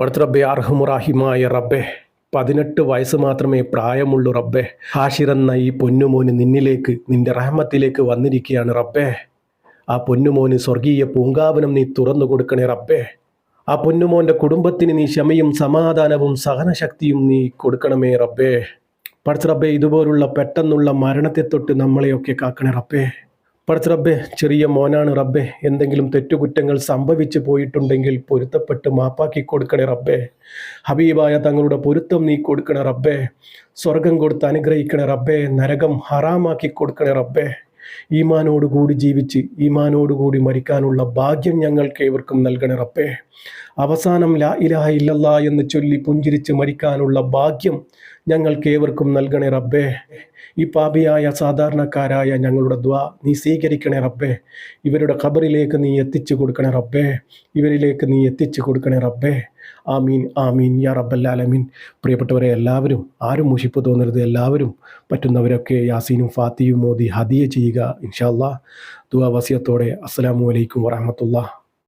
പടുത്ത അർഹമുറാഹിമായ റബ്ബെ പതിനെട്ട് വയസ്സ് മാത്രമേ പ്രായമുള്ളൂ റബ്ബെ. ഹാഷിറെന്ന ഈ പൊന്നുമോന് നിന്നിലേക്ക് നിന്റെ റഹ്മത്തിലേക്ക് വന്നിരിക്കുകയാണ് റബ്ബെ. ആ പൊന്നുമോന് സ്വർഗീയ പൂങ്കാവനം നീ തുറന്നു കൊടുക്കണേ റബ്ബെ. ആ പൊന്നുമോന്റെ കുടുംബത്തിന് നീ ക്ഷമയും സമാധാനവും സഹനശക്തിയും നീ കൊടുക്കണമേ റബ്ബേ. റബ്ബെ ഇതുപോലുള്ള പെട്ടെന്നുള്ള മരണത്തെ തൊട്ട് നമ്മളെയൊക്കെ കാക്കണേ റബ്ബേ. പടുത്ത റബ്ബെ ചെറിയ മോനാണ് റബ്ബെ. എന്തെങ്കിലും തെറ്റുകുറ്റങ്ങൾ സംഭവിച്ചു പോയിട്ടുണ്ടെങ്കിൽ പൊരുത്തപ്പെട്ട് മാപ്പാക്കി കൊടുക്കണേ റബ്ബെ. ഹബീബായ തങ്ങളുടെ പൊരുത്തം നീ കൊടുക്കണേ റബ്ബെ. സ്വർഗം കൊടുത്ത് അനുഗ്രഹിക്കണേ റബ്ബെ. നരകം ഹറാമാക്കി കൊടുക്കണേ റബ്ബെ. ഈമാനോടുകൂടി ജീവിച്ച് ഈമാനോടുകൂടി മരിക്കാനുള്ള ഭാഗ്യം ഞങ്ങൾക്ക് ഏവർക്കും നൽകണേ റബ്ബേ. അവസാനം ലാ ഇലാഹ ഇല്ലല്ലാ എന്ന് ചൊല്ലി പുഞ്ചിരിച്ച് മരിക്കാനുള്ള ഭാഗ്യം ഞങ്ങൾക്ക് ഏവർക്കും നൽകണേ റബ്ബേ. ഈ പാപിയായ സാധാരണക്കാരായ ഞങ്ങളുടെ ദ്വാ നീ സ്വീകരിക്കണേ റബ്ബേ. ഇവരുടെ ഖബറിലേക്ക് നീ എത്തിച്ചു കൊടുക്കണേ റബ്ബേ. ഇവരിലേക്ക് നീ എത്തിച്ചു കൊടുക്കണേ റബ്ബേ. ആമീൻ ആമീൻ യാ റബ്ബല്ലാലമീൻ പ്രിയപ്പെട്ടവരെ എല്ലാവരും ആരും മുഷിപ്പ് തോന്നരുത്. എല്ലാവരും പറ്റുന്നവരൊക്കെ യാസീനും ഫാത്തിയും മോദി ഹദിയ ചെയ്യുക ഇൻഷാല്ലാ ദുവാ വസിയത്തോടെ. അസ്സലാമു അലൈക്കും വറഹമത്തുള്ള